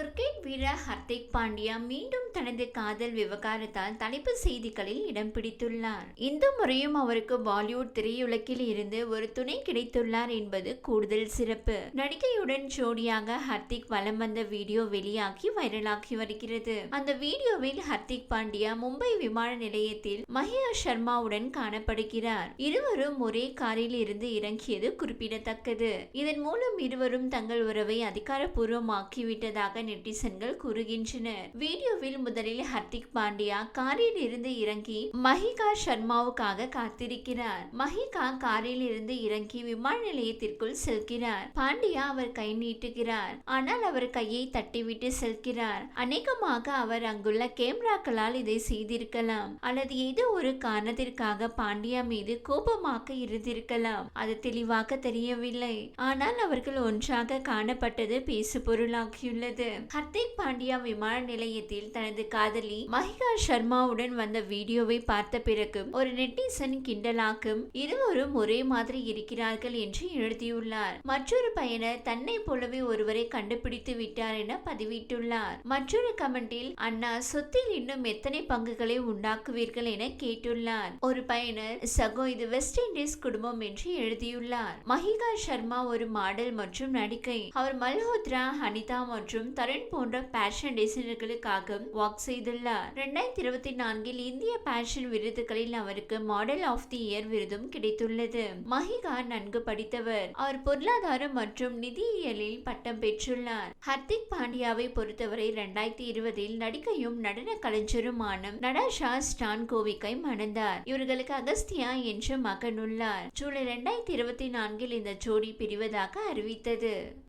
Cricket வீரர் ஹர்திக் பாண்டியா மீண்டும் தனது காதல் விவகாரத்தால் தலைப்பு செய்திகளில் இடம் பிடித்துள்ளார். இந்த முறையும் அவருக்கு பாலிவுட் திரையுலகில் இருந்து ஒரு துணை கிடைத்துள்ளார் என்பது கூடுதல் சிறப்பு. நடிகையுடன் ஜோடியாக ஹர்திக் வலம் வந்த வீடியோ வெளியாகி வைரலாகி வருகிறது. அந்த வீடியோவில் ஹர்திக் பாண்டியா மும்பை விமான நிலையத்தில் மஹியா சர்மாவுடன் காணப்படுகிறார். இருவரும் ஒரே காரில் இருந்து இறங்கியது குறிப்பிடத்தக்கது. இதன் மூலம் இருவரும் தங்கள் உறவை அதிகாரப்பூர்வமாக்கிவிட்டதாக நெட்டிசன்கள் கூறுகின்றனர் வீடியோவில் முதலில் ஹர்திக் பாண்டியா காரில் இருந்து இறங்கி மஹிகா சர்மாவுக்காக காத்திருக்கிறார். மஹிகா காரில் இருந்து இறங்கி விமான நிலையத்திற்குள் செல்கிறார். பாண்டியா அவர் கை நீட்டுகிறார். ஆனால் அவர் கையை தட்டிவிட்டு செல்கிறார். அநேகமாக அவர் அங்குள்ள கேமராக்களால் இதை செய்திருக்கலாம். அல்லது ஏதோ ஒரு காரணத்திற்காக பாண்டியா மீது கோபமாக இருந்திருக்கலாம். அது தெளிவாக தெரியவில்லை. ஆனால் அவர்கள் ஒன்றாக காணப்பட்டது பேசு பொருளாகியுள்ளது ஹர்திக் பாண்டியா விமான நிலையத்தில் தனது காதலி மஹிகா சர்மாவுடன் வந்த வீடியோவை பார்த்த பிறகு ஒரு நெட்டிசன் கிண்டலாக்கும் இருவரும் ஒரே மாதிரி இருக்கிறார்கள் என்று எழுதியுள்ளார். மற்றொரு பயனர் தன்னை போலவே ஒருவரை கண்டுபிடித்து விட்டார் என பதிவிட்டுள்ளார். மற்றொரு கமெண்டில் அண்ணா சொத்தில் இன்னும் எத்தனை பங்குகளை உண்டாக்குவீர்கள் என கேட்டுள்ளார். ஒரு பயனர் சகோ இது வெஸ்ட் இண்டீஸ் குடும்பம் என்று எழுதியுள்ளார். மஹிகா சர்மா ஒரு மாடல் மற்றும் நடிகை. அவர் மல்ஹோத்ரா அனிதா மற்றும் தரு கரண் போன்ற பேஷன் டிசைனர்களுக்காக ஒர்க் செய்துள்ளார். இரண்டாயிரத்தி இருபத்தி நான்கில் இந்திய பேஷன் விருதுகளில் அவருக்கு மாடல் ஆஃப் தி இயர் விருதும் கிடைத்துள்ளது. மஹிகா நன்கு படித்தவர். அவர் பொருளாதாரம் மற்றும் நிதியியலில் பட்டம் பெற்றுள்ளார். ஹர்திக் பாண்டியாவை பொறுத்தவரை இரண்டாயிரத்தி இருபதில் நடிகையும் நடன கலைஞருமான நடாஷா ஸ்டான் கோவிக்கை மணந்தார். இவர்களுக்கு அகஸ்தியா என்ற மகன் உள்ளார். ஜூலை இரண்டாயிரத்தி இருபத்தி நான்கில் இந்த ஜோடி பிரிவதாக அறிவித்தது.